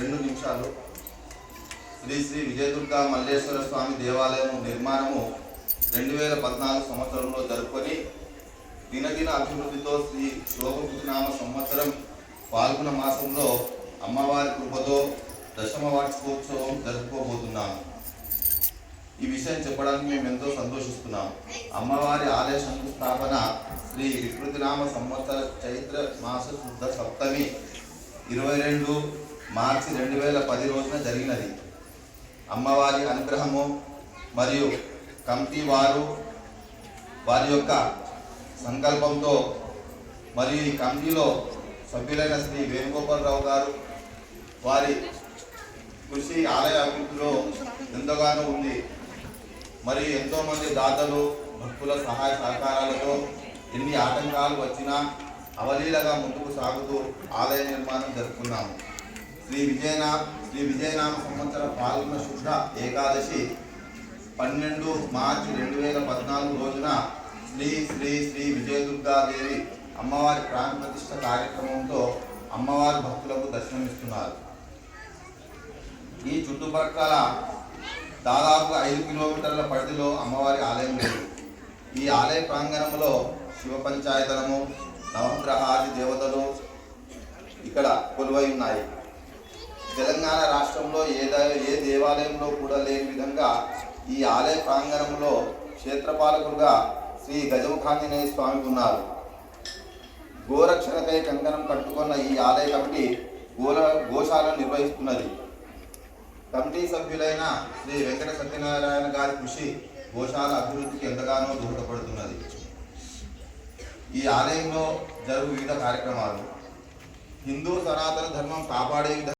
రెండు నిమిషాలు. శ్రీ శ్రీ విజయదుర్గ మల్లేశ్వర స్వామి దేవాలయం నిర్మాణము రెండు వేల పద్నాలుగు సంవత్సరంలో జరుపుకొని దినదిన అభివృద్ధితో శ్రీ శోభకృతనామ సంవత్సరం పాల్గొన మాసంలో అమ్మవారి కృపతో దశమ వార్షికోత్సవం జరుపుకోబోతున్నాము. ఈ విషయం చెప్పడానికి మేము ఎంతో సంతోషిస్తున్నాం అమ్మవారి ఆలయ శంకుస్థాపన శ్రీ వికృతినామ సంవత్సర చైత్ర మాస శుద్ధ సప్తమి ఇరవై రెండు మార్చి రెండు వేల పది రోజున జరిగినది. అమ్మవారి అనుగ్రహము మరియు కమిటీ వారు వారి యొక్క సంకల్పంతో మరియు ఈ కమిటీలో సభ్యులైన శ్రీ వేణుగోపాలరావు గారు వారి కృషి ఆలయ అభివృద్ధిలో ఎంతగానో ఉంది. మరియు ఎంతోమంది దాతలు భక్తుల సహాయ సహకారాలతో ఎన్ని ఆటంకాలు వచ్చినా అవలీలగా ముందుకు సాగుతూ ఆలయ నిర్మాణం జరుపుకున్నాము. శ్రీ విజయనా శ్రీ విజయనామ సంవత్సర పాల్గొన శుద్ధ ఏకాదశి పన్నెండు మార్చి రెండు వేల పద్నాలుగు రోజున శ్రీ శ్రీ శ్రీ విజయదుర్గాదేవి అమ్మవారి ప్రాణ ప్రతిష్ట కార్యక్రమంతో అమ్మవారి భక్తులకు దర్శనమిస్తున్నారు. ఈ చుట్టుపక్కల దాదాపు ఐదు కిలోమీటర్ల పరిధిలో అమ్మవారి ఆలయం లేదు. ఈ ఆలయ ప్రాంగణంలో శివ పంచాయతనము నవగ్రహాది దేవతలు ఇక్కడ కొలువై ఉన్నాయి. తెలంగాణ రాష్ట్రంలో ఏ ఏ దేవాలయంలో కూడా లేని విధంగా ఈ ఆలయ ప్రాంగణంలో క్షేత్రపాలకులుగా శ్రీ గజముఖాంజనేయ స్వామి ఉన్నారు. గోరక్షణకై కంకణం కట్టుకున్న ఈ ఆలయ కమిటీ గోల గోశాలను నిర్వహిస్తున్నది. కమిటీ సభ్యులైన శ్రీ వెంకట సత్యనారాయణ గారి కృషి గోశాల అభివృద్ధికి ఎంతగానో దోహదపడుతున్నది. ఈ ఆలయంలో జరుగు వివిధ కార్యక్రమాలు. హిందూ సనాతన ధర్మం కాపాడే